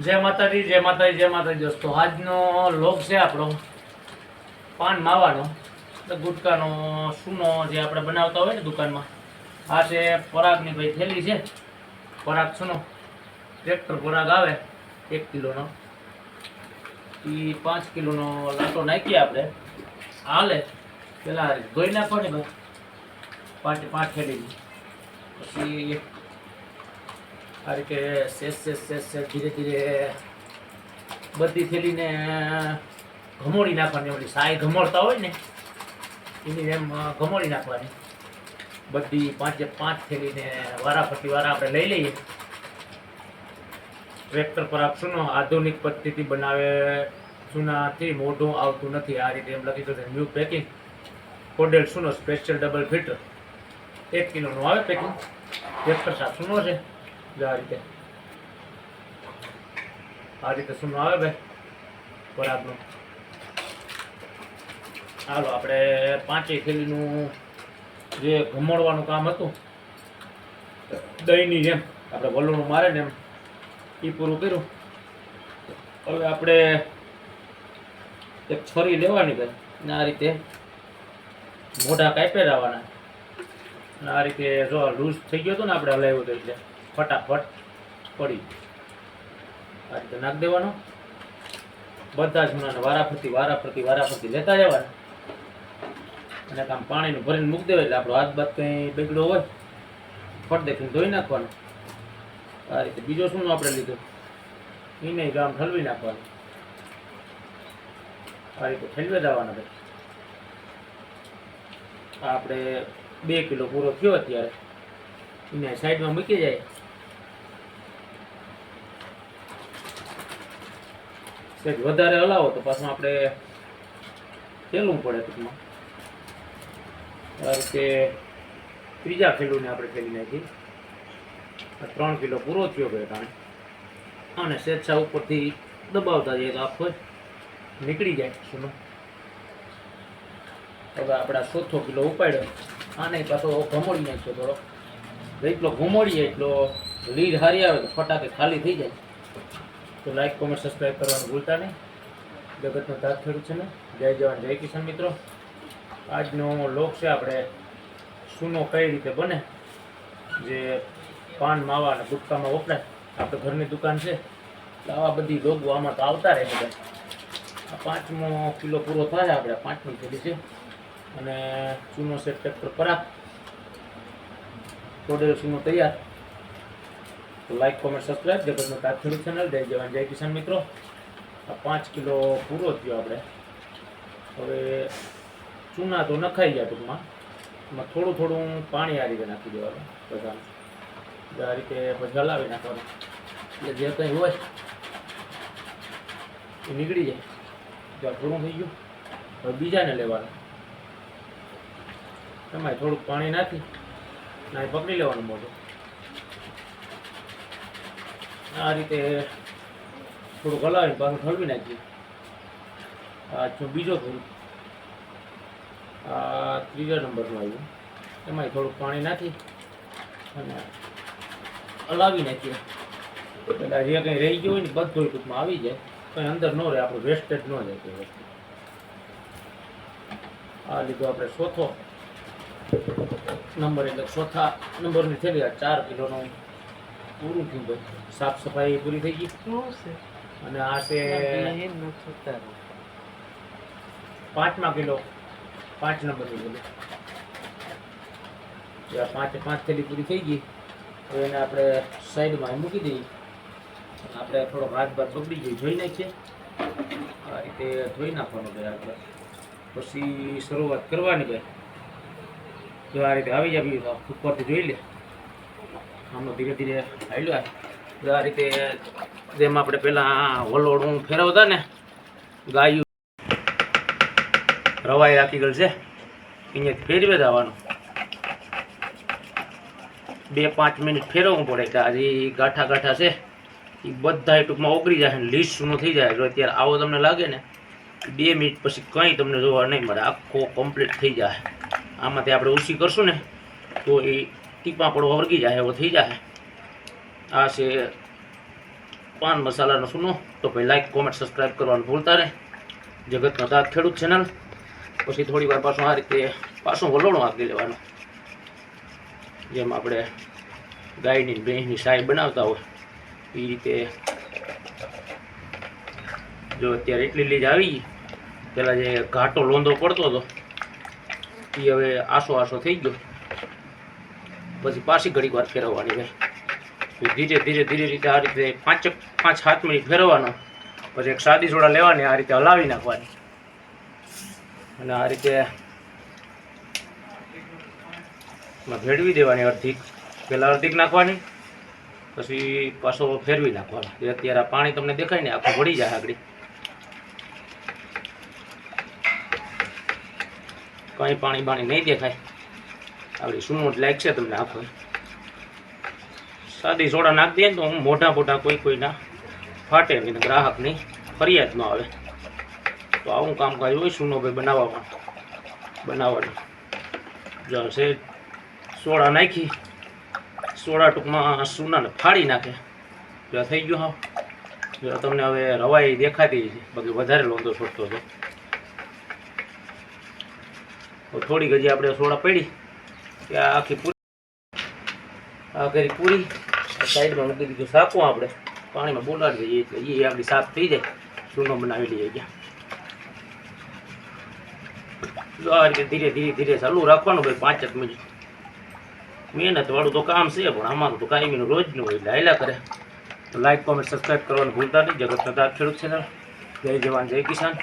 જય માતાજી જય માતાજી જય માતાજી દોસ્તો. આજનો લોક છે આપણો પાન માવાનો ગુટકાનો સૂનો જે આપણે બનાવતા હોય ને દુકાનમાં, આ છે પરાગની ભાઈ થેલી છે. પરાગ સૂનો. ટ્રેક્ટર પરાગ આવે, એક કિલોનો. એ પાંચ કિલોનો લાટો નાખીએ આપણે. હાલે, પેલા ધોઈ ને ભાઈ. પાંચ પાંચ થેલી પછી આ રીતે સેસ સેસ સેસ સેસ ધીરે ધીરે બધી થેલીને ઘમોળી નાખવાની, ઓલી સાય ઘમોળતા હોય ને, એની એમ ઘમોળી નાખવાની. બધી પાંચે પાંચ થેલીને વારાફરતી વારા આપણે લઈ લઈએ. ટ્રેક્ટર પર આપશું ને, આધુનિક પદ્ધતિ બનાવે ચૂનાથી મોઢું આવતું નથી. આ રીતે એમ લખી દો ન્યૂ પેકિંગ કોડેલ સુનો સ્પેશિયલ ડબલ ફિટર એક કિલોનું આવે પેકિંગ ટ્રેક્ટર સાતસોનો છે. જો આ રીતે આ રીતે સુનો આવે ભાઈ ખોરાકનો હાલો આપણે પાંચેય થેલીનું જે ઘમોડવાનું કામ હતું, દહીંની જેમ આપણે વલણું મારે ને એમ એ પૂરું કર્યું. હવે આપણે એક છરી લેવાની ભાઈ ને આ રીતે મોઢા કાપે અને આ રીતે જો લૂઝ થઈ ગયો હતો ને આપણે હલાવ્યું હતું એટલે. ફટાફટ પડી. આ રીતે નાખ દેવાનો. બધા જ મૂળાને વારાફરતી વારાફરતી વારાફરતી લેતા જવાના. અને કામ પાણીનું ભરીને મૂકી દેવાય એટલે આપણો હાથ બાદ કંઈ બગડો હોય, ફટ દેખીને ધોઈ નાખવાનો. આ રીતે બીજો શું આપણે લીધો? એને ગામ ઠલવી નાખવાનું. આ રીતે ઠલવી દેવાના ભાઈ આપણે બે કિલો પૂરો થયો અત્યારે. એને સાઈડમાં મૂકી જાય. સહેજ વધારે હલાવો તો પાછું આપણે ખેલવું પડે ટૂંકમાં. કારણ કે ત્રીજા કિલોને આપણે ખેલી નાખીએ ત્રણ કિલો પૂરો થયો ગયો કારણે. અને સ્વેચ્છા ઉપરથી દબાવતા જઈએ તો આખો જ નીકળી જાય શું હવે આપણા ચોથો કિલો ઉપાડ્યો. આને પાછો ઘમોડી નાખ્યો થોડો. એટલો ઘમોડીએ એટલો લીડ હારી આવે તો ફટાકે ખાલી થઈ જાય. તો લાઈક કોમેન્ટ સબસ્ક્રાઈબ કરવાનું ભૂલતા નહીં. જગતનો તાત ખેડૂત છે ને. જય જવાન, જય કિસાન મિત્રો. આજનો લોક છે આપણે સૂનો કઈ રીતે બને? જે પાન, માવા અને ગુટકામાં વપરાય. આપણે ઘરની દુકાન છે. આવા બધી લોગો આમાં તો આવતા રહે બધા. આ પાંચમો કિલો પૂરો થાય આપણે, પાંચમી થેલી છે. અને ચૂનો છે ટ્રેક્ટર પરા તોડેલો ચૂનો તૈયાર. તો લાઈક કોમેન્ટ સબસ્ક્રાઈબ જગતનો ખેડૂત ચેનલ જય જવાન જય કિસાન મિત્રો. આ પાંચ કિલો પૂરો થયો આપણે. હવે ચૂના તો નખાઈ ગયા ટૂંકમાં. એમાં થોડું થોડું પાણી આ રીતે નાખી દેવાનું બધા આ રીતે પછી હલાવી નાખવાનું. એટલે જે કંઈ હોય, એ નીકળી જાય. ત્યાં પૂરું થઈ ગયું, હવે બીજાને લેવાનું. એમાં થોડુંક પાણી નાખી ના પકડી લેવાનું મોઢું. આ રીતે થોડુંક હલાવીને પાછું ઠલવી નાખીએ. આ જો બીજો ફૂલ આ ત્રીજા નંબરનું આવ્યું. એમાંય થોડુંક પાણી નાખી અને હલાવી નાખીએ. એટલે જે કંઈ રહી ગયું હોય ને બધું ટૂંકમાં આવી જાય. કંઈ અંદર ન રહે, આપણું વેસ્ટેજ ન જાય કોઈ વસ્તુ. આ લીધો આપણે ચોથો નંબર એટલે ચોથા નંબરની થેલી આ ચાર કિલોનું. પૂરું થયું સાફ સફાઈ પૂરી થઈ ગઈ? અને આ છે પાંચમા કિલો. પાંચ નંબરની જે આ પાંચે પાંચ થેલી પૂરી થઈ ગઈ તો એને આપણે સાઈડમાં મૂકી દઈએ. આપણે થોડો હાથ બાદ બગડી ગયો જોઈ નાખીએ. આ રીતે ધોઈ નાખવાનું ભાઈ આપણે પછી શરૂઆત કરવાની ભાઈ જો આ રીતે આવી જાય ઉપરથી જોઈ લે. આમનો ધીરે ધીરે હાલ્યો આ. રીતે જેમ આપણે પહેલાં વલોડું ફેરવતા ને, ગાયું રવાઈ રાખી ગયેલ છે. અહીંયા ફેરવે જવાનું. બે પાંચ મિનિટ ફેરવવું પડે કે આજે ગાંઠા ગાંઠા છે. એ બધા ટૂંકમાં ઓગળી જાય ને લીસનું સૂનું થઈ જાય. જો અત્યારે આવો તમને લાગે ને, બે મિનિટ પછી કંઈ તમને જોવા નહીં મળે. આખો કમ્પ્લીટ થઈ જાય. આમાંથી આપણે ઓછી કરશું ને, તો એ ટીપા પડવા વર્ગી જાય એવો થઈ જાય. આ છે પાન મસાલાનો સુનો. તો ભાઈ લાઈક કોમેન્ટ સબસ્ક્રાઈબ કરવાનું ભૂલતા રહે જગતનો દાંત ખેડૂત ચેનલ પછી થોડી વાર પાછું આ રીતે પાછું વલોણું આપી લેવાનું જેમ આપણે ગાયની ભેંસની સાય બનાવતા હોય એ રીતે જો અત્યારે એટલી લીજ આવી પહેલાં જે ઘાટો લોંધો પડતો હતો એ હવે આસો આસો થઈ ગયો. પછી પાછી ઘડીક વાર ફેરવવાની ભાઈ ધીરે ધીરે ધીરે રીતે આ રીતે પાંચ પાંચ સાત મિનિટ ફેરવવાનો. પછી એક સાદી સોડા લેવાની, આ રીતે હલાવી નાખવાની. અને આ રીતે ભેળવી દેવાની અડધી. પહેલાં અડધીક નાખવાની, પછી પાછો ફેરવી નાખવાનો. એ અત્યારે આ પાણી તમને દેખાય ને, આખું વળી જાય આગળ. કંઈ પાણી બાણી નહીં દેખાય. આપણી સૂનો લાયક લાગશે તમને આખું સાદી સોડા નાખી દઈએ તો હું મોટા મોટા કોઈ કોઈના ફાટે નહીં ગ્રાહકની ફરિયાદ ન આવે. તો આવું કામકાજ હોય સૂનો ભાઈ બનાવવામાં. બનાવવાનું. જો છે સોડા નાખી, સોડા ટૂંકમાં સૂનાને ફાડી નાખે. જો થઈ ગયું હા જો તમને હવે રવાઈ દેખાતી છે, બાકી વધારે લોંદો છોડતો તો થોડીક હજી આપણે સોડા પડી. કે આ આખી પૂરી આ કરી પૂરી. સાઈડમાં મૂકી દીધું. સાકું આપણે. પાણીમાં બોલાડી દઈએ એટલે એ આપણી સાફ થઈ જાય. ચૂનો બનાવી લઈએ ગયા આ રીતે ધીરે ધીરે ધીરે ચાલુ રાખવાનું ભાઈ પાંચ એક મિનિટ. મહેનત વાળું તો કામ છે, પણ અમારું તો કાયમીનું રોજનું હોય એટલે હાલ્યા કરે. તો લાઈક કોમેન્ટ સબસ્ક્રાઈબ કરવાનું ભૂલતા નહીં. જગત દાંત ખેડૂત છે જય જવાન, જય કિસાન.